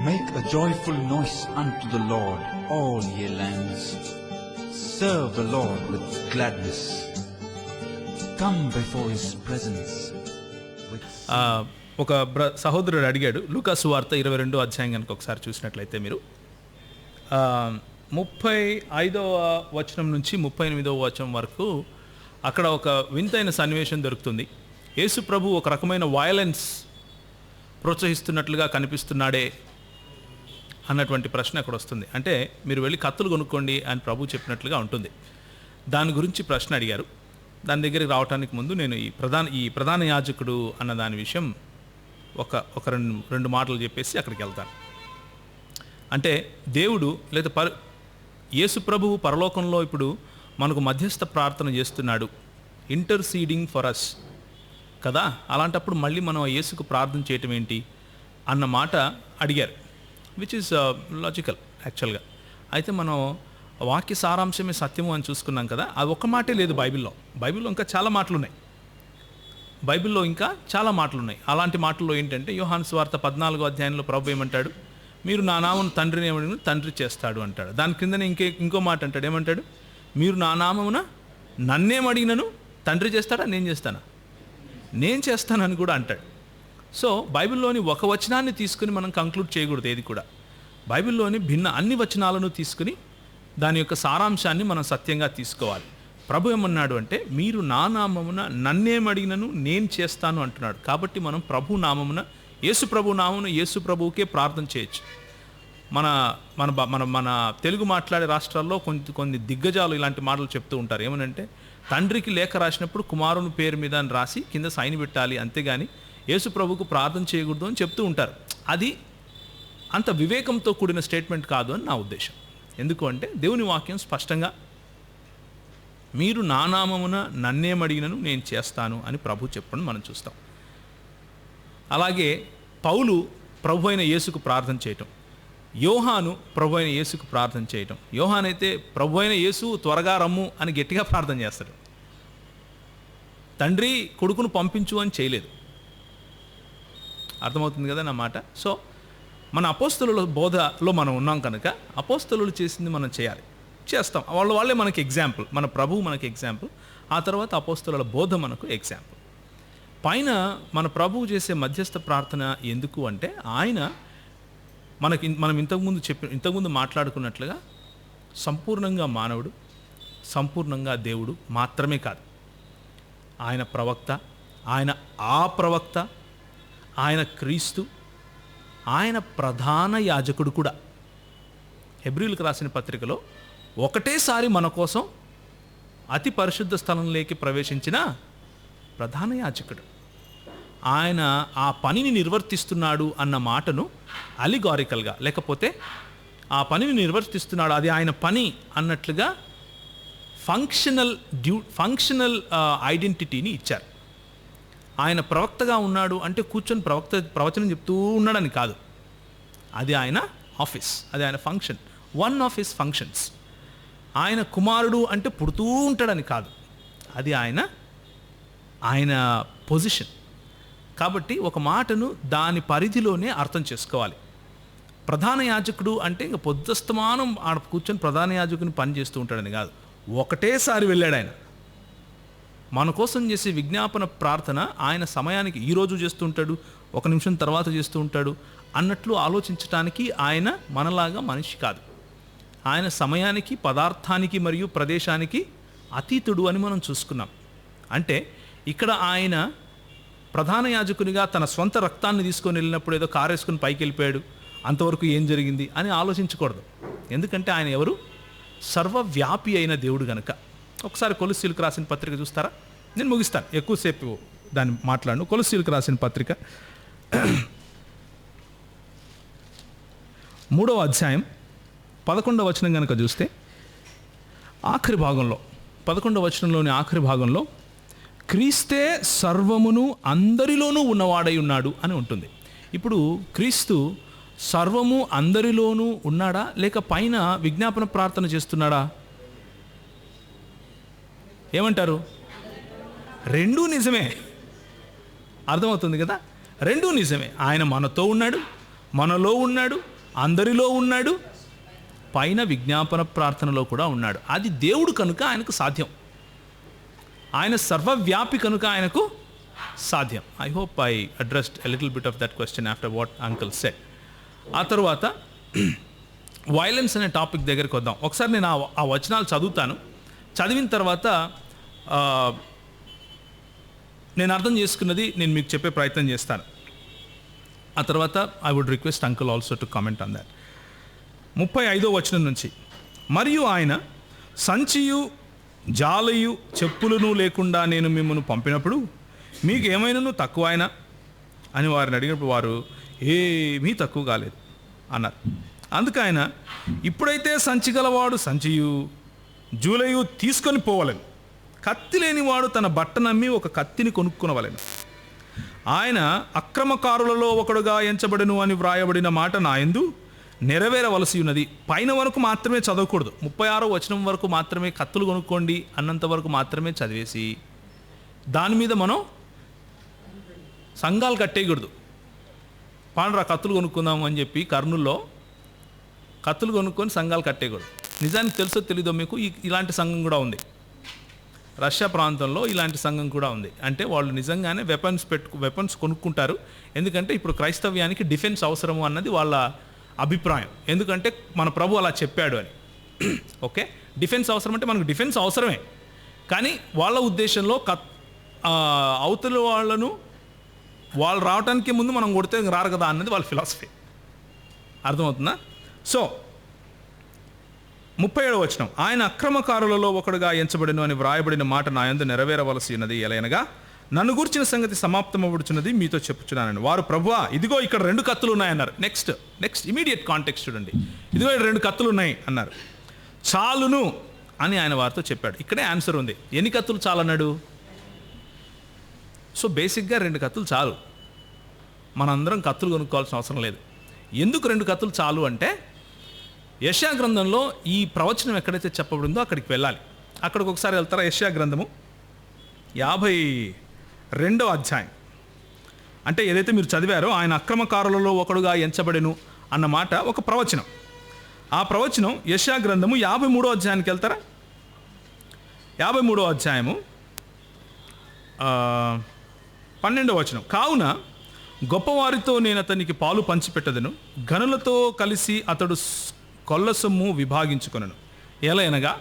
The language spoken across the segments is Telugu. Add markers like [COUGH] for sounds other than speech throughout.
Make a joyful noise unto the Lord, all ye lands. Serve the Lord with gladness. Come before his presence ఒక బ్ర సహోదరుడు అడిగాడు లూకాసు వార్త ఇరవై రెండో అధ్యాయం కనుక ఒకసారి చూసినట్లయితే మీరు ముప్పై ఐదవ వచనం నుంచి ముప్పై ఎనిమిదవ వచనం వరకు అక్కడ ఒక వింతైన సన్నివేశం దొరుకుతుంది యేసు ప్రభు ఒక రకమైన వయలెన్స్ ప్రోత్సహిస్తున్నట్లుగా కనిపిస్తున్నాడే అన్నటువంటి ప్రశ్న అక్కడ వస్తుంది. అంటే మీరు వెళ్ళి కత్తులు కొనుక్కోండి అని ప్రభు చెప్పినట్లుగా ఉంటుంది. దాని గురించి ప్రశ్న అడిగారు. దాని దగ్గరికి రావడానికి ముందు నేను ఈ ప్రధాన ఈ ప్రధాన యాజకుడు అన్న దాని విషయం ఒక ఒక రెండు రెండు మాటలు చెప్పేసి అక్కడికి వెళ్తాను. అంటే దేవుడు లేదా పర యేసు ప్రభువు పరలోకంలో ఇప్పుడు మనకు మధ్యస్థ ప్రార్థన చేస్తున్నాడు. ఇంటర్సీడింగ్ ఫర్ అస్ కదా? అలాంటప్పుడు మళ్ళీ మనం యేసుకు ప్రార్థన చేయటం ఏంటి? అన్న మాట అడిగారు. విచ్ ఇస్ లాజికల్ యాక్చువల్గా అయితే మనం వాక్య సారాంశమే సత్యము అని చూసుకున్నాం కదా అది ఒక్క మాటే లేదు బైబిల్లో. బైబిల్లో ఇంకా చాలా మాటలు ఉన్నాయి బైబిల్లో ఇంకా చాలా మాటలు ఉన్నాయి అలాంటి మాటల్లో ఏంటంటే యోహాను వార్త పద్నాలుగో అధ్యాయంలో ప్రభు ఏమంటాడు? మీరు నా నామను తండ్రిని ఏమడిగిన తండ్రి చేస్తాడు అంటాడు. దాని కిందనే ఇంకే ఇంకో మాట అంటాడు. ఏమంటాడు? మీరు నా నామమున నన్నేం అడిగినను తండ్రి చేస్తాడా? నేను చేస్తానా? నేను చేస్తానని కూడా అంటాడు. సో బైబిల్లోని ఒక వచనాన్ని తీసుకుని మనం కంక్లూడ్ చేయకూడదు ఏది కూడా. బైబిల్లోని భిన్న అన్ని వచనాలను తీసుకుని దాని యొక్క సారాంశాన్ని మనం సత్యంగా తీసుకోవాలి. ప్రభు ఏమన్నాడు అంటే మీరు నా నామమున నన్నేం అడిగినను నేను చేస్తాను అంటున్నాడు. కాబట్టి మనం ప్రభు నామమున యేసు ప్రభు నామమున యేసు ప్రభువుకే ప్రార్థన చేయొచ్చు. మన మన మన మన తెలుగు మాట్లాడే రాష్ట్రాల్లో కొన్ని కొన్ని దిగ్గజాలు ఇలాంటి మాటలు చెప్తూ ఉంటారు. ఏమనంటే తండ్రికి లేఖ రాసినప్పుడు కుమారుని పేరు మీద అని రాసి కింద సైన్ పెట్టాలి అంతేగాని యేసు ప్రభుకు ప్రార్థన చేయకూడదు అని చెప్తూ ఉంటారు. అది అంత వివేకంతో కూడిన స్టేట్మెంట్ కాదు అని నా ఉద్దేశం. ఎందుకు అంటే దేవుని వాక్యం స్పష్టంగా మీరు నా నామమున నన్నేమడిగినను నేను చేస్తాను అని ప్రభు చెప్పడం మనం చూస్తాం. అలాగే పౌలు ప్రభు అయిన యేసుకు ప్రార్థన చేయటం. యోహాను ప్రభు అయిన యేసుకు ప్రార్థన చేయటం. యోహాన్ అయితే ప్రభు అయిన యేసు త్వరగా రమ్ము అని గట్టిగా ప్రార్థన చేస్తాడు. తండ్రి కొడుకును పంపించు అని చేయలేదు. అర్థమవుతుంది కదా నా మాట? సో మన అపోస్తుల బోధలో మనం ఉన్నాం కనుక అపోస్తులు చేసింది మనం చేయాలి. చేస్తాం. వాళ్ళ వాళ్ళే మనకి ఎగ్జాంపుల్. మన ప్రభువు మనకి ఎగ్జాంపుల్. ఆ తర్వాత అపోస్తుల బోధ మనకు ఎగ్జాంపుల్. పైన మన ప్రభువు చేసే మధ్యస్థ ప్రార్థన ఎందుకు అంటే ఆయన మనకి మనం ఇంతకుముందు చెప్పి ఇంతకుముందు మాట్లాడుకున్నట్లుగా సంపూర్ణంగా మానవుడు సంపూర్ణంగా దేవుడు మాత్రమే కాదు. ఆయన ప్రవక్త ఆయన ఆ ప్రవక్త ఆయన క్రీస్తు ఆయన ప్రధాన యాజకుడు కూడా. హెబ్రిల్కి రాసిన పత్రికలో ఒకటేసారి మన కోసం అతి పరిశుద్ధ స్థలంలోకి ప్రవేశించిన ప్రధాన యాజకుడు. ఆయన ఆ పనిని నిర్వర్తిస్తున్నాడు అన్న మాటను అలిగారికల్గా లేకపోతే ఆ పనిని నిర్వర్తిస్తున్నాడు అది ఆయన పని అన్నట్లుగా ఫంక్షనల్ డ్యూ ఫంక్షనల్ ఐడెంటిటీని ఇచ్చారు. ఆయన ప్రవక్తగా ఉన్నాడు అంటే కూర్చొని ప్రవక్త ప్రవచనం చెప్తూ ఉన్నాడని కాదు. అది ఆయన ఆఫీస్ అది ఆయన function. One of his functions ఆయన కుమారుడు అంటే పుడుతూ ఉంటాడని కాదు. అది ఆయన ఆయన పొజిషన్ కాబట్టి ఒక మాటను దాని పరిధిలోనే అర్థం చేసుకోవాలి. ప్రధాన యాజకుడు అంటే ఇంకా పొద్దుస్తమానం ఆడ కూర్చొని ప్రధాన యాజకుని పని చేస్తూ ఉంటాడని కాదు. ఒకటేసారి వెళ్ళాడు ఆయన. మన కోసం చేసే విజ్ఞాపన ప్రార్థన ఆయన సమయానికి ఈరోజు చేస్తుంటాడు చేస్తూ ఉంటాడు ఒక నిమిషం తర్వాత చేస్తూ ఉంటాడు అన్నట్లు ఆలోచించటానికి ఆయన మనలాగా మనిషి కాదు. ఆయన సమయానికి పదార్థానికి మరియు ప్రదేశానికి అతీతుడు అని మనం చూసుకున్నాం. అంటే ఇక్కడ ఆయన ప్రధాన యాజకునిగా తన సొంత రక్తాన్ని తీసుకొని వెళ్ళినప్పుడు ఏదో కారేసుకుని పైకి వెళ్ళిపోయాడు అంతవరకు ఏం జరిగింది అని ఆలోచించకూడదు. ఎందుకంటే ఆయన ఎవరు? సర్వవ్యాపి అయిన దేవుడు గనక. ఒకసారి కొలుసీలకు రాసిన పత్రిక చూస్తారా? నేను ముగిస్తాను. ఎక్కువసేపు దాన్ని మాట్లాడను. కొలుసీలకు రాసిన పత్రిక. [CLEARS THROAT] మూడవ అధ్యాయం పదకొండవ వచనం కనుక చూస్తే ఆఖరి భాగంలో పదకొండవ వచనంలోని ఆఖరి భాగంలో క్రీస్తే సర్వమును అందరిలోనూ ఉన్నవాడై ఉన్నాడు అని ఉంటుంది. ఇప్పుడు క్రీస్తు సర్వము అందరిలోనూ ఉన్నాడా? లేక పైన విజ్ఞాపన ప్రార్థన చేస్తున్నాడా? ఏమంటారు? రెండూ నిజమే. అర్థమవుతుంది కదా? రెండూ నిజమే. ఆయన మనతో ఉన్నాడు మనలో ఉన్నాడు అందరిలో ఉన్నాడు పైన విజ్ఞాపన ప్రార్థనలో కూడా ఉన్నాడు. అది దేవుడు కనుక ఆయనకు సాధ్యం. ఆయన సర్వవ్యాపి కనుక ఆయనకు సాధ్యం. I hope I addressed a little bit of that question after what uncle said ఆ తర్వాత వైలెన్స్ [CLEARS THROAT] అనే టాపిక్ దగ్గరికి వద్దాం. ఒకసారి నేను ఆ- ఆ వచనాలు చదువుతాను. చదివిన తర్వాత నేను అర్థం చేసుకున్నది నేను మీకు చెప్పే ప్రయత్నం చేస్తాను. ఆ తర్వాత I would request uncle also to comment on that ముప్పై ఐదో వచనం నుంచి మరియు ఆయన సంచియు జాలయు చెప్పులను లేకుండా నేను మిమ్మల్ని పంపినప్పుడు మీకు ఏమైనాను తక్కువ అయినా? అని వారిని అడిగినప్పుడు వారు ఏమీ తక్కువ కాలేదు అన్నారు. అందుకైనా ఇప్పుడైతే సంచి గలవాడు సంచియు జూలయు తీసుకొని పోవలను. కత్తి లేనివాడు తన బట్ట నమ్మి ఒక కత్తిని కొనుక్కునవలను. ఆయన అక్రమకారులలో ఒకడుగా ఎంచబడును అని వ్రాయబడిన మాట నాయందు నెరవేరవలసి ఉన్నది పైన వరకు మాత్రమే చదవకూడదు. ముప్పై ఆరో వచనం వరకు మాత్రమే కత్తులు కొనుక్కోండి అన్నంత వరకు మాత్రమే చదివేసి. దాని మీద మనం సంఘాలు కట్టేయకూడదు. పాండ్రా కత్తులు కొనుక్కుందాం అని చెప్పి కర్నూల్లో కత్తులు కొనుక్కొని సంఘాలు కట్టేయకూడదు. నిజానికి తెలుసో తెలీదో మీకు ఇలాంటి సంఘం కూడా ఉంది. రష్యా ప్రాంతంలో ఇలాంటి సంఘం కూడా ఉంది. అంటే వాళ్ళు నిజంగానే వెపన్స్ పెట్టు వెపన్స్ కొనుక్కుంటారు. ఎందుకంటే ఇప్పుడు క్రైస్తవ్యానికి డిఫెన్స్ అవసరము అన్నది వాళ్ళ అభిప్రాయం. ఎందుకంటే మన ప్రభు అలా చెప్పాడు అని. [CLEARS THROAT] ఓకే? డిఫెన్స్ అవసరం అంటే మనకు డిఫెన్స్ అవసరమే. కానీ వాళ్ళ ఉద్దేశంలో కత్ అవతల వాళ్ళను వాళ్ళు రావడానికి ముందు మనం కొడితే రారు కదా అన్నది వాళ్ళ ఫిలాసఫీ అర్థమవుతుందా? సో ముప్పై ఏడవ వచనం. ఆయన అక్రమకారులలో ఒకడుగా ఎంచబడిను అని వ్రాయబడిన మాట నా యందు నెరవేరవలసి ఉన్నది. ఎలయనగా నన్ను గురించిన సంగతి సమాప్తమవుడుచున్నది మీతో చెప్పుచున్నానని. వారు ప్రభువా ఇదిగో ఇక్కడ రెండు కత్తులు ఉన్నాయన్నారు నెక్స్ట్ నెక్స్ట్ ఇమీడియట్ కాంటెక్స్ట్ చూడండి. ఇదిగో రెండు కత్తులు ఉన్నాయి అన్నారు. చాలును అని ఆయన వారితో చెప్పాడు. ఇక్కడే ఆన్సర్ ఉంది. ఎన్ని కత్తులు చాలన్నాడు? సో బేసిక్గా రెండు కత్తులు చాలు. మనందరం కత్తులు కొనుక్కోవాల్సిన అవసరం లేదు. ఎందుకు రెండు కత్తులు చాలు అంటే యశా గ్రంథంలో ఈ ప్రవచనం ఎక్కడైతే చెప్పబడిందో అక్కడికి వెళ్ళాలి. అక్కడికి ఒకసారి వెళ్తారా? యశా గ్రంథము యాభై రెండవ అధ్యాయం. అంటే ఏదైతే మీరు చదివారో ఆయన అక్రమకారులలో ఒకడుగా ఎంచబడెను అన్న మాట ఒక ప్రవచనం. ఆ ప్రవచనం యశా గ్రంథము యాభై మూడో అధ్యాయానికి వెళ్తారా? యాభై మూడో అధ్యాయము పన్నెండవ వచనం. కావున గొప్పవారితో నేను అతనికి పాలు పంచిపెట్టదను. గనులతో కలిసి అతడు కొల్ల సొమ్ము విభాగించుకొనను. ఎలయనగా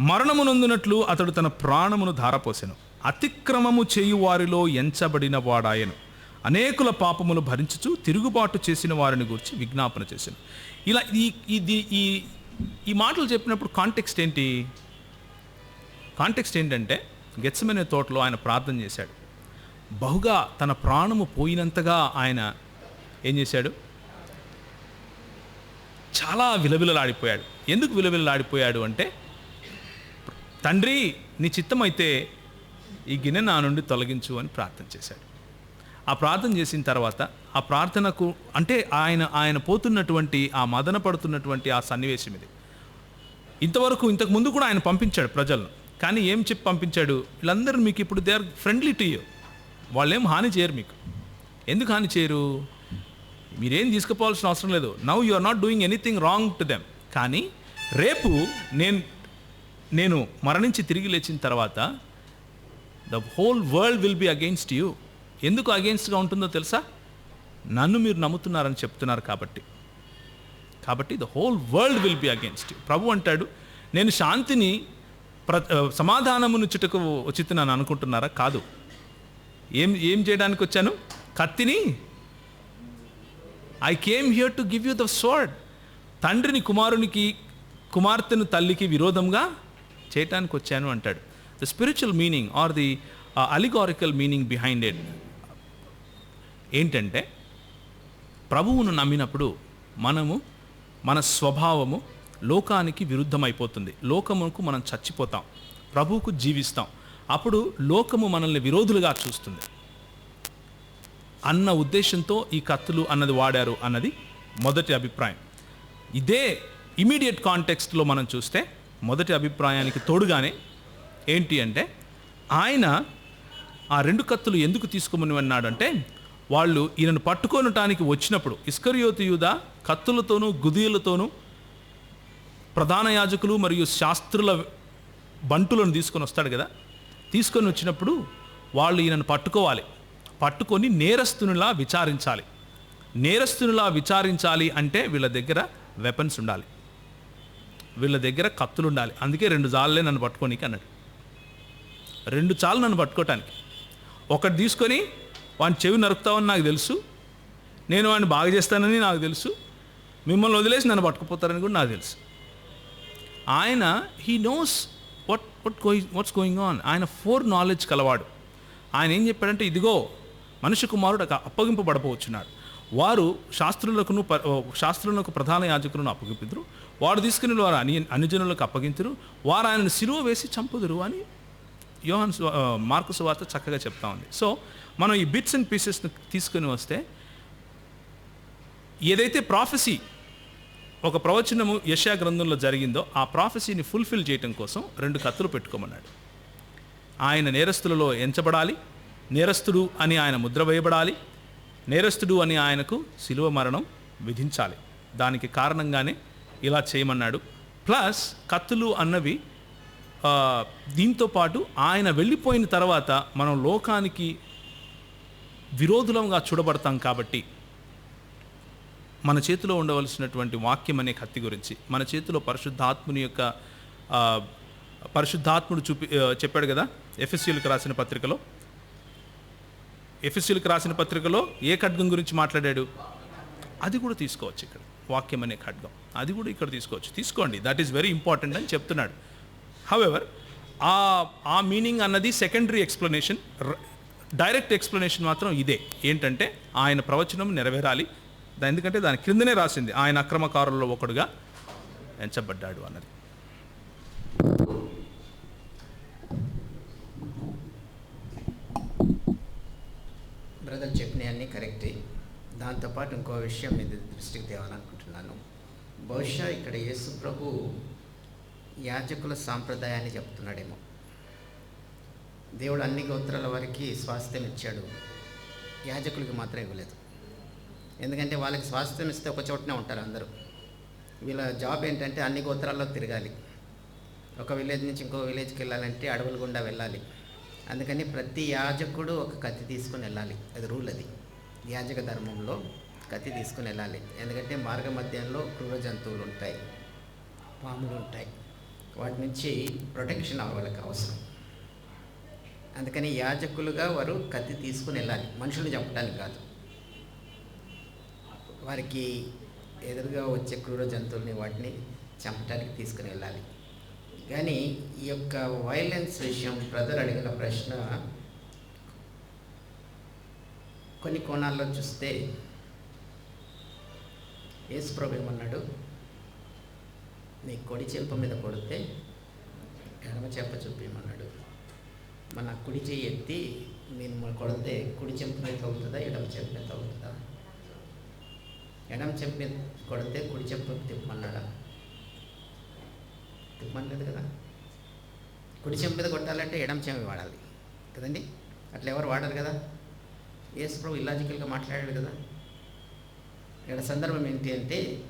మరణమునందునట్లు అతడు తన ప్రాణమును ధారపోసెను. అతిక్రమము చేయు వారిలో ఎంచబడిన వాడాయను. అనేకుల పాపములు భరించుచు తిరుగుబాటు చేసిన వారిని గురించి విజ్ఞాపన చేశాను ఇలా ఈ ఇది ఈ ఈ మాటలు చెప్పినప్పుడు కాంటెక్స్ట్ ఏంటి? కాంటెక్స్ట్ ఏంటంటే గెచ్చమనే తోటలో ఆయన ప్రార్థన చేశాడు. బహుగా తన ప్రాణము పోయినంతగా ఆయన ఏం చేశాడు? చాలా విలవిలలాడిపోయాడు. ఎందుకు విలవిలలాడిపోయాడు అంటే తండ్రి నీ చిత్తమైతే ఈ గిన్నె నా నుండి తొలగించు అని ప్రార్థన చేశాడు. ఆ ప్రార్థన చేసిన తర్వాత ఆ ప్రార్థనకు అంటే ఆయన ఆయన పోతున్నటువంటి ఆ మదన పడుతున్నటువంటి ఆ సన్నివేశం ఇది. ఇంతవరకు ఇంతకు ముందు కూడా ఆయన పంపించాడు ప్రజలను. కానీ ఏం చెప్పి పంపించాడు? వీళ్ళందరూ మీకు ఇప్పుడు they are friendly to you. వాళ్ళేం హాని చేయరు మీకు. ఎందుకు హాని చేయరు? మీరేం తీసుకుపోవాల్సిన అవసరం లేదు. Now you are not doing anything wrong to them కానీ రేపు నేను నేను మరణించి తిరిగి లేచిన తర్వాత the whole world will be against you ఎందుకు అగెయిన్స్ట్గా ఉంటుందో తెలుసా? నన్ను మీరు నమ్ముతున్నారని చెప్తున్నారు కాబట్టి. కాబట్టి the whole world will be against you ప్రభు అంటాడు నేను శాంతిని ప్ర సమాధానమును చుటకు వచ్చితున్నాను అనుకుంటున్నారా? కాదు. ఏం ఏం చేయడానికి వచ్చాను కత్తిని I came here to give you the sword తండ్రిని కుమారునికి కుమార్తెను తల్లికి విరోధంగా చేయటానికి వచ్చాను అంటాడు. The spiritual meaning or the allegorical meaning behind it ఏంటంటే ప్రభువును నమ్మినప్పుడు మనము మన స్వభావము లోకానికి విరుద్ధమైపోతుంది. లోకముకు మనం చచ్చిపోతాం. ప్రభువుకు జీవిస్తాం. అప్పుడు లోకము మనల్ని విరోధులుగా చూస్తుంది. అన్న ఉద్దేశంతో ఈ కత్తులు అన్నది వాడారు అన్నది మొదటి అభిప్రాయం. ఇదే ఇమీడియట్ కాంటెక్స్ట్లో మనం చూస్తే మొదటి అభిప్రాయానికి తోడుగానే ఏంటి అంటే ఆయన ఆ రెండు కత్తులు ఎందుకు తీసుకోమని అన్నాడంటే వాళ్ళు ఈయనను పట్టుకొనటానికి వచ్చినప్పుడు ఇస్కరియోతు యూద కత్తులతోనూ గుదియలతోనూ ప్రధాన యాజకులు మరియు శాస్త్రుల బంటులను తీసుకొని వస్తాడు కదా. తీసుకొని వచ్చినప్పుడు వాళ్ళు ఈయనను పట్టుకోవాలి. పట్టుకొని నేరస్తునిలా విచారించాలి. నేరస్తునిలా విచారించాలి అంటే వీళ్ళ దగ్గర వెపన్స్ ఉండాలి. వీళ్ళ దగ్గర కత్తులు ఉండాలి. అందుకే రెండు జాలలే నన్ను పట్టుకోనికి అన్నాడు. రెండు చాలు నన్ను పట్టుకోవటానికి ఒకటి తీసుకొని వాడిని చెవి నరుకుతామని నాకు తెలుసు. నేను వాడిని బాగా చేస్తానని నాకు తెలుసు. మిమ్మల్ని వదిలేసి నన్ను పట్టుకుపోతారని కూడా నాకు తెలుసు. ఆయన he knows what what going what's going on ఆయన ఫోర్ నాలెడ్జ్ కలవాడు. ఆయన ఏం చెప్పాడంటే ఇదిగో మనిషి కుమారుడు ఒక అప్పగింపబడపోవచ్చున్నాడు. వారు శాస్త్రులకును ప- శాస్త్రులకు ప్రధాన యాజకులను అప్పగింపుదురు వాడు తీసుకుని వారు అని అనుజనులకు అప్పగించరు వారు ఆయనను సిలువ వేసి చంపుదురు అని యోహన్ మార్కు సువార్త చక్కగా చెప్తా ఉంది. సో మనం ఈ బిట్స్ అండ్ పీసెస్ని తీసుకుని వస్తే ఏదైతే ప్రాఫెసీ ఒక ప్రవచనము యశా గ్రంథంలో జరిగిందో ఆ ప్రాఫెసీని ఫుల్ఫిల్ చేయటం కోసం రెండు కత్తులు పెట్టుకోమన్నాడు. ఆయన నేరస్తులలో ఎంచబడాలి నేరస్తుడు అని ఆయన ముద్ర వేయబడాలి. నేరస్తుడు అని ఆయనకు శిలువ మరణం విధించాలి. దానికి కారణంగానే ఇలా చేయమన్నాడు. ప్లస్ కత్తులు అన్నవి దీంతో పాటు ఆయన వెళ్ళిపోయిన తర్వాత మనం లోకానికి విరోధులంగా చూడబడతాం కాబట్టి మన చేతిలో ఉండవలసినటువంటి వాక్యం అనే కత్తి గురించి మన చేతిలో పరిశుద్ధాత్ముని యొక్క పరిశుద్ధాత్ముడు చూపి చెప్పాడు కదా ఎఫ్ఎస్సీలకు రాసిన పత్రికలో. ఎఫ్ఎస్సీలకు రాసిన పత్రికలో ఏ ఖడ్గం గురించి మాట్లాడాడు? అది కూడా తీసుకోవచ్చు ఇక్కడ. వాక్యం అనే ఖడ్గం. అది కూడా ఇక్కడ తీసుకోవచ్చు. తీసుకోండి. దట్ ఈస్ వెరీ ఇంపార్టెంట్ అని చెప్తున్నాడు. హవెవర్ ఆ ఆ మీనింగ్ అన్నది సెకండరీ ఎక్స్ప్లెనేషన్ డైరెక్ట్ ఎక్స్ప్లెనేషన్ మాత్రం ఇదే. ఏంటంటే ఆయన ప్రవచనం నెరవేరాలి. ఎందుకంటే దాని క్రిందనే రాసింది. ఆయన అక్రమకారుల్లో ఒకడుగా ఎంచబడ్డాడు అన్నది. బ్రదర్ చెప్పినవన్నీ కరెక్టే. దాంతోపాటు ఇంకో విషయం మీద దృష్టికి తేవాలనుకుంటున్నాను. బహుశా ఇక్కడ యేసు ప్రభు యాజకుల సాంప్రదాయాన్ని చెప్తున్నాడేమో. దేవుడు అన్ని గోత్రాల వారికి స్వాస్థ్యం ఇచ్చాడు. యాజకులకి మాత్రం ఇవ్వలేదు. ఎందుకంటే వాళ్ళకి స్వాస్థ్యం ఇస్తే ఒక చోటనే ఉంటారు అందరూ. వీళ్ళ జాబ్ ఏంటంటే అన్ని గోత్రాల్లో తిరగాలి. ఒక విలేజ్ నుంచి ఇంకో విలేజ్కి వెళ్ళాలంటే అడవుల గుండా వెళ్ళాలి. అందుకని ప్రతి యాజకుడు ఒక కత్తి తీసుకుని వెళ్ళాలి. అది రూల్ అది. యాజక ధర్మంలో కత్తి తీసుకుని వెళ్ళాలి. ఎందుకంటే మార్గ మధ్యంలో క్రూర జంతువులు ఉంటాయి. పాములు ఉంటాయి. వాటి నుంచి ప్రొటెక్షన్ వాళ్ళకి అవసరం. అందుకని యాజకులుగా వారు కత్తి తీసుకుని వెళ్ళాలి. మనుషులు చంపడానికి కాదు. వారికి ఎదురుగా వచ్చే క్రూర జంతువుల్ని వాటిని చంపడానికి తీసుకుని వెళ్ళాలి. కానీ ఈ యొక్క వైలెన్స్ విషయం బ్రదర్ అడిగిన ప్రశ్న కొన్ని కోణాల్లో చూస్తే యేసుప్రభు ఏమన్నాడు? నీ కొడి చెంప మీద కొడితే ఎడమ చెంప చూపించమన్నాడు మన కుడి చెయ్యి ఎత్తి నేను కొడితే కుడి చెంప మీద తగ్గుతుందా ఎడమ చెంప మీద తగ్గుతుందా ఎడమ చెంప మీద కొడితే కుడి చెంప తిప్పమన్నాడా? తిప్పమనలేదు కదా. కుడి చెంప మీద కొట్టాలంటే ఎడం చెంప వాడాలి. కదండి? అట్లా ఎవరు వాడరు కదా. యేసు ప్రభు ఇల్లాజికల్గా మాట్లాడాడు కదా. ఇక్కడ సందర్భం ఏంటి అంటే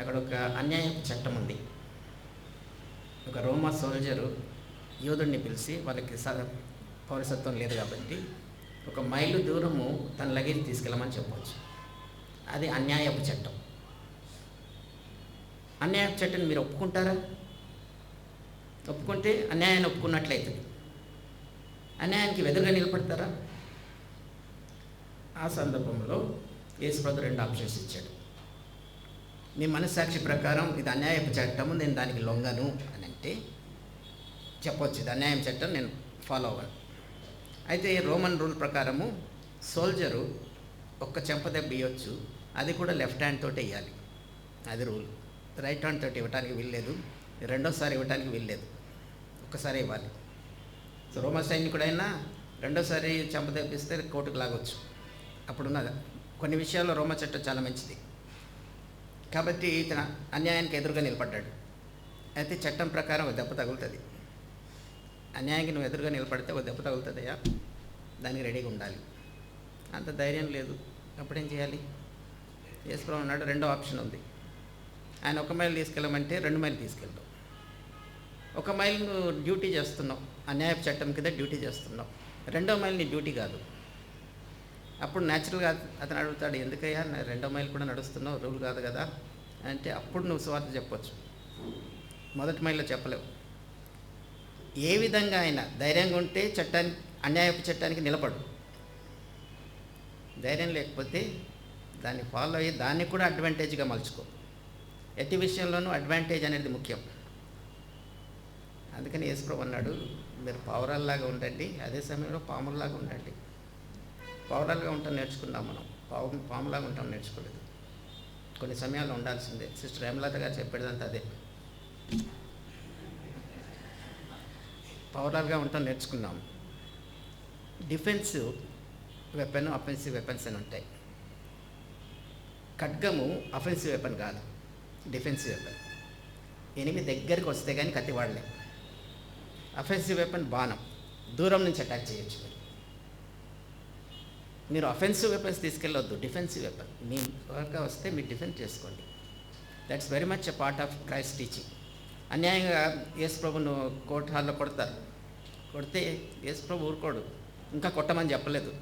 అక్కడ ఒక అన్యాయపు చట్టం ఉంది. ఒక రోమా సోల్జరు యోధుడిని పిలిచి వాళ్ళకి స పౌరసత్వం లేదు కాబట్టి ఒక మైలు దూరము తన లగేజ్ తీసుకెళ్ళమని చెప్పవచ్చు అది అన్యాయపు చట్టం. అన్యాయపు చట్టం మీరు ఒప్పుకుంటారా? ఒప్పుకుంటే అన్యాయాన్ని ఒప్పుకున్నట్లయితుంది అన్యాయానికి వెదురుగా నిలబడతారా? ఆ సందర్భంలో యేసుప్రభు రెండు ఆప్షన్స్ ఇచ్చాడు. మీ మనస్సాక్షి ప్రకారం ఇది అన్యాయపు చట్టము నేను దానికి లొంగను అని అంటే చెప్పొచ్చు ఇది అన్యాయం చట్టం నేను ఫాలో అవ్వను. అయితే రోమన్ రూల్ ప్రకారము సోల్జరు ఒక్క చెంప దెబ్బ ఇవ్వచ్చు అది కూడా లెఫ్ట్ హ్యాండ్ తోటి వేయాలి అది రూల్. రైట్ హ్యాండ్ తోటి ఇవ్వడానికి వీల్లేదు రెండోసారి ఇవ్వడానికి వీల్లేదు. ఒక్కసారి ఇవ్వాలి. సో రోమ సైనికుడైనా రెండోసారి చెంప తెప్పిస్తే కోర్టుకు లాగొచ్చు. అప్పుడున్న కొన్ని విషయాల్లో రోమ చట్టం చాలా మంచిది. కాబట్టి ఇతను అన్యాయానికి ఎదురుగా నిలబడ్డాడు. అయితే చట్టం ప్రకారం ఒక దెబ్బ తగులుతుంది. అన్యాయానికి నువ్వు ఎదురుగా నిలబడితే ఒక దెబ్బ తగులుతుందయ్యా. దానికి రెడీగా ఉండాలి. అంత ధైర్యం లేదు. అప్పుడేం చేయాలి? యేసుప్రభు ఉన్నాడు రెండో ఆప్షన్ ఉంది. ఆయన ఒక మైల్ తీసుకెళ్ళమంటే రెండు మైలు తీసుకెళ్తాం ఒక మైల్ నువ్వు డ్యూటీ చేస్తున్నావు. అన్యాయపు చట్టం కింద డ్యూటీ చేస్తున్నావు. రెండో మైల్ నీ డ్యూటీ కాదు. అప్పుడు న్యాచురల్గా అతను అడుగుతాడు ఎందుకయ్యా? రెండో మైల్ కూడా నడుస్తున్నావు రూల్ కాదు కదా. అంటే అప్పుడు నువ్వు స్వార్థ చెప్పొచ్చు. మొదటి మైల్లో చెప్పలేవు. ఏ విధంగా అయినా ధైర్యంగా ఉంటే చట్టానికి అన్యాయపు చట్టానికి నిలబడు. ధైర్యం లేకపోతే దాన్ని ఫాలో అయ్యి దాన్ని కూడా అడ్వాంటేజ్గా మలుచుకో. ఎట్టి విషయంలోనూ అడ్వాంటేజ్ అనేది ముఖ్యం. అందుకని యేసుప్రభు అన్నాడు మీరు పావురాల్లాగా ఉండండి అదే సమయంలో పాముల్లాగా ఉండండి. పావురాలుగా ఉంటాం నేర్చుకున్నాం మనం. పాము పాములాగా ఉంటాం నేర్చుకోలేదు. కొన్ని సమయాల్లో ఉండాల్సిందే. సిస్టర్ హేమలత గారు చెప్పేదంతా అదే. పౌరాలుగా ఉంటాం నేర్చుకున్నాం డిఫెన్సివ్ వెపన్ అఫెన్సివ్ వెపన్స్ అని ఉంటాయి. ఖడ్గము అఫెన్సివ్ వెపన్ కాదు. Defensive weapon. ఎనిమిది దగ్గరికి వస్తే కానీ కత్తి వాడలేము అఫెన్సివ్ వెపన్ బాణం. దూరం నుంచి అటాక్ చేయొచ్చు మీరు. మీరు అఫెన్సివ్ వెపన్స్ తీసుకెళ్ళొద్దు డిఫెన్సివ్ వెపన్ మీ వరకు వస్తే మీరు డిఫెన్స్ చేసుకోండి. That's very much a part of Christ teaching అన్యాయంగా యేసు ప్రభును కోర్టు హాల్లో కొడతారు. కొడితే యేసు ప్రభు ఊరుకోడు. ఇంకా కొట్టమని చెప్పలేదు.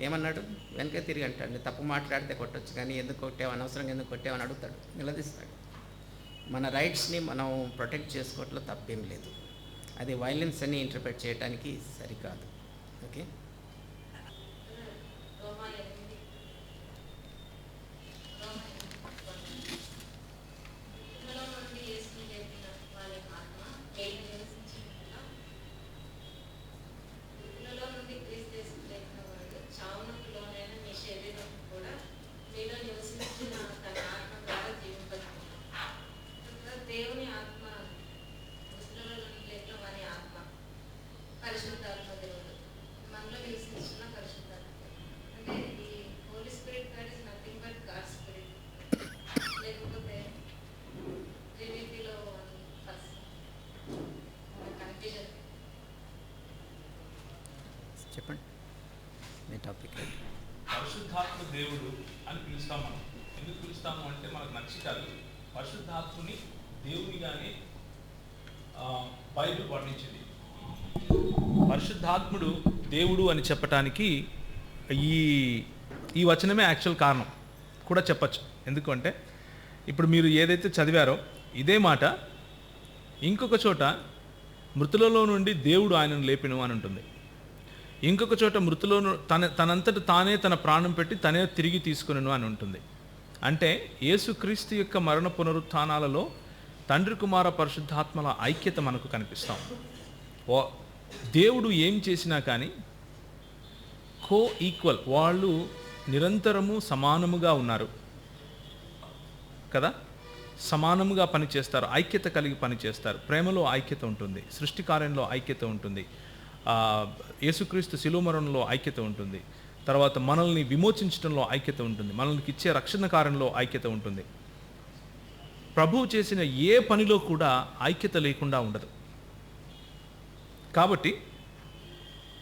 ఏమన్నాడు? వెనక తిరిగి అంటాడు. తప్పు మాట్లాడితే కొట్టొచ్చు కానీ ఎందుకు కొట్టావు? అనవసరంగా ఎందుకు కొట్టావని అడుగుతాడు. నిలదీస్తాడు. మన రైట్స్ని మనం ప్రొటెక్ట్ చేసుకోవట్లో తప్పేం లేదు. అది వైలెన్స్ అని ఇంటర్ప్రెట్ చేయడానికి సరికాదు ఓకే ఇందులో నుండి యేసుని లేపిన వారి ఆత్మ ఏమి నివసించుకుంటున్నా ఇందులో నుండి క్రీస్తు యేసుని లేపిన వాడు చావునకు లోనైన మీ శరీరం కూడా మీలో నివసించిన తన ఆత్మ ద్వారా జీవింపజేస్తున్నాం దేవుని ఆత్మ ముసలిలో నుండి లేపిన వారి ఆత్మ పరిశుద్ధాత్మ దేవుడు మనలో నివసించిన పరిశుద్ధాత్మ అంటే ఈ holy spirit God is nothing but God spirit లేకపోతే ట్రినిటీలో ఫస్ట్ కన్ఫ్యూజన్ చెప్పండి. మీ టాపిక్ పరిశుద్ధాత్మ దేవుడు అని పిలుస్తాం మనం. ఎందుకు పిలుస్తాము అంటే మనకు నచ్చి కాదు. పరిశుద్ధాత్మని దేవునిగానే బైబిల్ వర్ణించింది. పరిశుద్ధాత్ముడు దేవుడు అని చెప్పటానికి ఈ ఈ వచనమే యాక్చువల్ కారణం. కూడా చెప్పచ్చు. ఎందుకంటే ఇప్పుడు మీరు ఏదైతే చదివారో ఇదే మాట ఇంకొక చోట మృతులలో నుండి దేవుడు ఆయనను లేపిను అని ఉంటుంది. ఇంకొక చోట మృతులను తన తనంతట తానే తన ప్రాణం పెట్టి తనే తిరిగి తీసుకునను అని ఉంటుంది. అంటే యేసుక్రీస్తు యొక్క మరణ పునరుత్థానాలలో తండ్రి కుమార పరిశుద్ధాత్మల ఐక్యత మనకు కనిపిస్తాం. ఓ దేవుడు ఏం చేసినా కానీ కో ఈక్వల్ వాళ్ళు నిరంతరము సమానముగా ఉన్నారు. కదా? సమానముగా పనిచేస్తారు ఐక్యత కలిగి పనిచేస్తారు. ప్రేమలో ఐక్యత ఉంటుంది సృష్టి కార్యంలో ఐక్యత ఉంటుంది. యేసుక్రీస్తు శిలోమరణంలో ఐక్యత ఉంటుంది. తర్వాత మనల్ని విమోచించడంలో ఐక్యత ఉంటుంది. మనల్ని ఇచ్చే రక్షణ కార్యంలో ఐక్యత ఉంటుంది. ప్రభువు చేసిన ఏ పనిలో కూడా ఐక్యత లేకుండా ఉండదు. కాబట్టి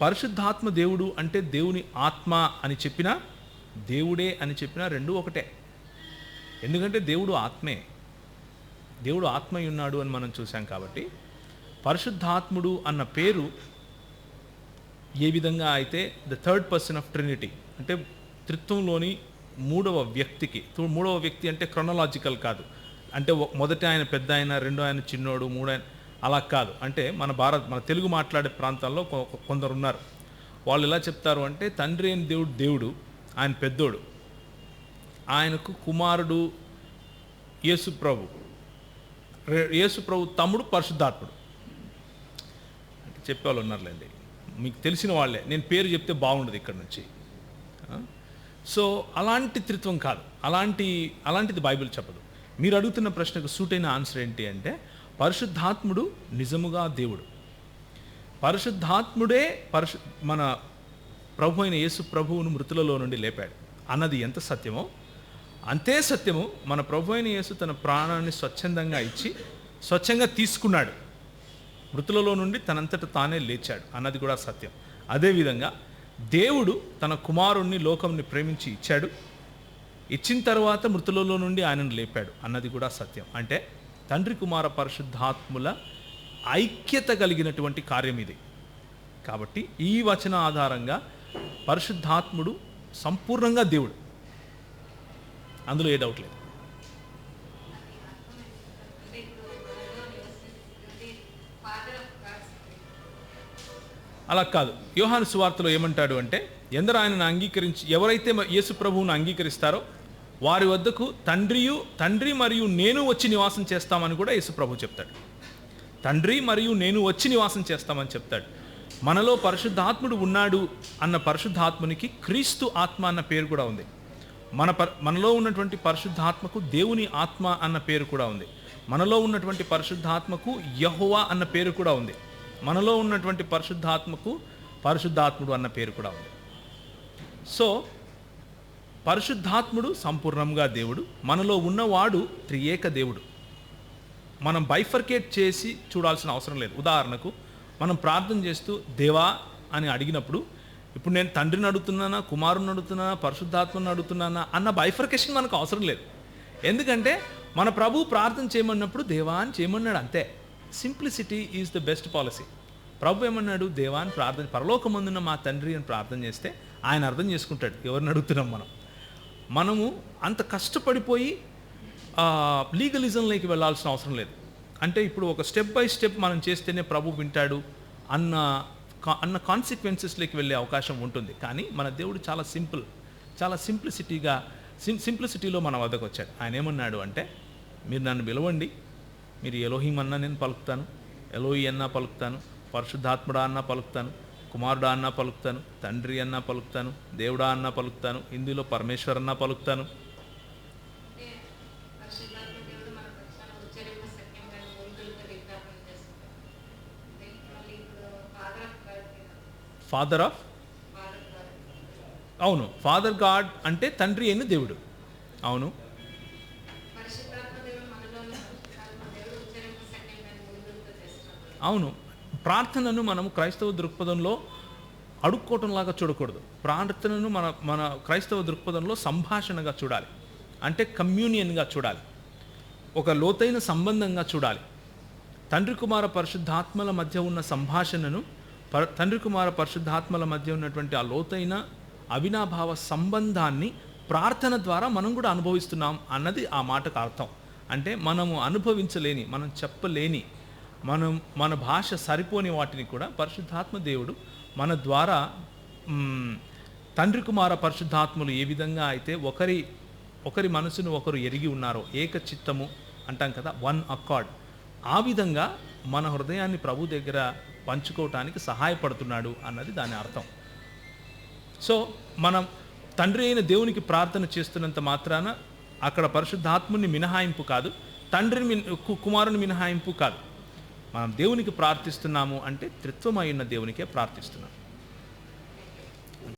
పరిశుద్ధాత్మ దేవుడు అంటే దేవుని ఆత్మ అని చెప్పినా దేవుడే అని చెప్పినా రెండు ఒకటే. ఎందుకంటే దేవుడు ఆత్మే. దేవుడు ఆత్మయున్నాడు ఉన్నాడు అని మనం చూసాం కాబట్టి పరిశుద్ధాత్ముడు అన్న పేరు ఏ విధంగా అయితే the third person of trinity అంటే త్రిత్వంలోని మూడవ వ్యక్తికి మూడవ వ్యక్తి అంటే క్రొనలాజికల్ కాదు. అంటే మొదట ఆయన పెద్ద ఆయన రెండో ఆయన చిన్నోడు మూడో ఆయన అలా కాదు. అంటే మన భారత్ మన తెలుగు మాట్లాడే ప్రాంతాల్లో కొ- కొందరు ఉన్నారు. వాళ్ళు ఎలా చెప్తారు అంటే తండ్రి అయిన దేవుడు దేవుడు ఆయన పెద్దోడు. ఆయనకు కుమారుడు యేసు ప్రభు. యేసు ప్రభు తమ్ముడు పరిశుద్ధాత్ముడు. అంటే చెప్పేవాళ్ళు ఉన్నారులేండి. మీకు తెలిసిన వాళ్ళే. నేను పేరు చెప్తే బాగుండదు ఇక్కడ నుంచి. సో అలాంటి త్రిత్వం కాదు. అలాంటి అలాంటిది బైబిల్ చెప్పదు. మీరు అడుగుతున్న ప్రశ్నకు సూట్ అయిన ఆన్సర్ ఏంటి అంటే పరిశుద్ధాత్ముడు నిజముగా దేవుడు. పరిశుద్ధాత్ముడే పరిశు మన ప్రభు అయిన యేసు ప్రభువును మృతులలో నుండి లేపాడు. అన్నది ఎంత సత్యమో? అంతే సత్యము మన ప్రభు అయిన యేసు తన ప్రాణాన్ని స్వచ్ఛందంగా ఇచ్చి స్వచ్ఛంగా తీసుకున్నాడు. మృతులలో నుండి తనంతట తానే లేచాడు అన్నది కూడా సత్యం. అదేవిధంగా దేవుడు తన కుమారుణ్ణి లోకంని ప్రేమించి ఇచ్చాడు. ఇచ్చిన తర్వాత మృతులలో నుండి ఆయనను లేపాడు అన్నది కూడా సత్యం. అంటే తండ్రి కుమార పరిశుద్ధాత్ముల ఐక్యత కలిగినటువంటి కార్యం ఇది. కాబట్టి ఈ వచన ఆధారంగా పరిశుద్ధాత్ముడు సంపూర్ణంగా దేవుడు. అందులో ఏ డౌట్ లేదు. అలా కాదు. యోహాను సువార్తలో ఏమంటాడు అంటే ఎందరు ఆయనను అంగీకరించి ఎవరైతే యేసు ప్రభువును అంగీకరిస్తారో వారి వద్దకు తండ్రియు తండ్రి మరియు నేను వచ్చి నివాసం చేస్తామని కూడా యేసు ప్రభు చెప్తాడు. తండ్రి మరియు నేను వచ్చి నివాసం చేస్తామని చెప్తాడు. మనలో పరిశుద్ధాత్ముడు ఉన్నాడు అన్న పరిశుద్ధాత్మునికి క్రీస్తు ఆత్మ అన్న పేరు కూడా ఉంది. మన ప మనలో ఉన్నటువంటి పరిశుద్ధాత్మకు దేవుని ఆత్మ అన్న పేరు కూడా ఉంది. మనలో ఉన్నటువంటి పరిశుద్ధాత్మకు యహోవా అన్న పేరు కూడా ఉంది. మనలో ఉన్నటువంటి పరిశుద్ధాత్మకు పరిశుద్ధాత్ముడు అన్న పేరు కూడా ఉంది. సో పరిశుద్ధాత్ముడు సంపూర్ణంగా దేవుడు మనలో ఉన్నవాడు త్రియేక దేవుడు. మనం బైఫర్కేట్ చేసి చూడాల్సిన అవసరం లేదు. ఉదాహరణకు మనం ప్రార్థన చేస్తూ దేవా అని అడిగినప్పుడు ఇప్పుడు నేను తండ్రిని అడుగుతున్నానా కుమారుని అడుగుతున్నానా పరిశుద్ధాత్మని అడుగుతున్నానా అన్న బైఫర్కేషన్ మనకు అవసరం లేదు. ఎందుకంటే మన ప్రభు ప్రార్థన చేయమన్నప్పుడు దేవా అని చేయమన్నాడు అంతే. Simplicity is the best policy ప్రభు ఏమన్నాడు? దేవా అని ప్రార్థన పరలోకమందున్న మా తండ్రి అని ప్రార్థన చేస్తే ఆయన అర్థం చేసుకుంటాడు. ఎవరిని అడుగుతున్నాం మనం? మనము అంత కష్టపడిపోయి లీగలిజంలోకి వెళ్ళాల్సిన అవసరం లేదు. అంటే ఇప్పుడు ఒక స్టెప్ బై స్టెప్ మనం చేస్తేనే ప్రభు వింటాడు అన్న అన్న కాన్సిక్వెన్సెస్లోకి వెళ్ళే అవకాశం ఉంటుంది. కానీ మన దేవుడు చాలా సింపుల్ చాలా సింప్లిసిటీగా సిం సింప్లిసిటీలో మన వద్దకు వచ్చాడు ఆయన ఏమన్నాడు అంటే మీరు నన్ను పిలవండి మీరు ఎలోహిం అన్నా నేను పలుకుతాను ఎలోహి అన్నా పలుకుతాను పరిశుద్ధాత్ముడా అన్నా పలుకుతాను కుమారుడా అన్నా పలుకుతాను తండ్రి అన్నా పలుకుతాను దేవుడా అన్నా పలుకుతాను హిందీలో పరమేశ్వర్ అన్నా పలుకుతాను. ఫాదర్ ఆఫ్ అవును ఫాదర్ గాడ్ అంటే తండ్రి అయిన దేవుడు. అవును. అవును. ప్రార్థనను మనము క్రైస్తవ దృక్పథంలో అడుక్కోవటంలాగా చూడకూడదు. ప్రార్థనను మన మన క్రైస్తవ దృక్పథంలో సంభాషణగా చూడాలి. అంటే కమ్యూనియన్గా చూడాలి. ఒక లోతైన సంబంధంగా చూడాలి. తండ్రి కుమార పరిశుద్ధాత్మల మధ్య ఉన్న సంభాషణను పర తండ్రి కుమార పరిశుద్ధాత్మల మధ్య ఉన్నటువంటి ఆ లోతైన అవినాభావ సంబంధాన్ని ప్రార్థన ద్వారా మనం కూడా అనుభవిస్తున్నాం అన్నది ఆ మాటకు అర్థం. అంటే మనము అనుభవించలేని మనం చెప్పలేని మనం మన భాష సరిపోని వాటిని కూడా పరిశుద్ధాత్మ దేవుడు మన ద్వారా తండ్రి కుమార పరిశుద్ధాత్ములు ఏ విధంగా అయితే ఒకరి ఒకరి మనసును ఒకరు ఎరిగి ఉన్నారో ఏక చిత్తము అంటాం కదా వన్ అకార్డ్. ఆ విధంగా మన హృదయాన్ని ప్రభు దగ్గర పంచుకోవటానికి సహాయపడుతున్నాడు అన్నది దాని అర్థం. సో మనం తండ్రి అయిన దేవునికి ప్రార్థన చేస్తున్నంత మాత్రాన అక్కడ పరిశుద్ధాత్ముని మినహాయింపు కాదు తండ్రిని కు- కుమారుని మినహాయింపు కాదు. మనం దేవునికి ప్రార్థిస్తున్నాము అంటే త్రిత్వమై ఉన్న దేవునికే ప్రార్థిస్తున్నాం.